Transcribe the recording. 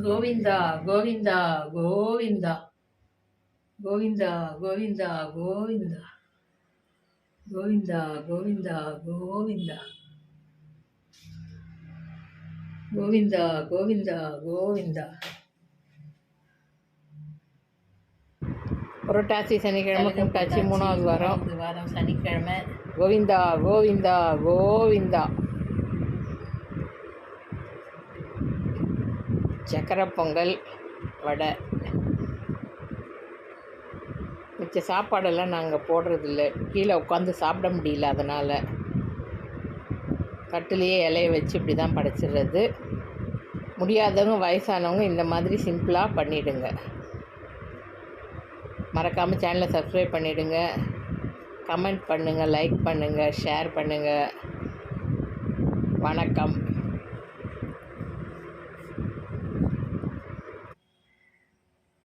கோவிந்தா கோவிந்தா கோவிந்தா கோவிந்தா கோவிந்தா கோவிந்தா கோவிந்தா கோவிந்தா கோவிந்தா கோவிந்தா கோவிந்தா கோவிந்தா புரட்டாசி சனிக்கிழமை கும்பிட்டாச்சு மூணாவது வாரம் மூணாவது வாரம் சனிக்கிழமை கோவிந்தா கோவிந்தா கோவிந்தா சக்கரை பொங்கல் வடை. மிச்ச சாப்பாடெல்லாம் நாங்கள் போடுறதில்ல. கீழே உட்காந்து சாப்பிட முடியல அதனால். கட்டிலேயே இலையை வச்சு இப்படி தான் படைச்சிடுறது. முடியாதவங்க வயசானவங்க இந்த மாதிரி சிம்பிளாக பண்ணிவிடுங்க மறக்காமல் சேனலை சப்ஸ்கிரைப் பண்ணிவிடுங்க கமெண்ட் பண்ணுங்கள் லைக் பண்ணுங்கள் ஷேர் பண்ணுங்கள் வணக்கம்.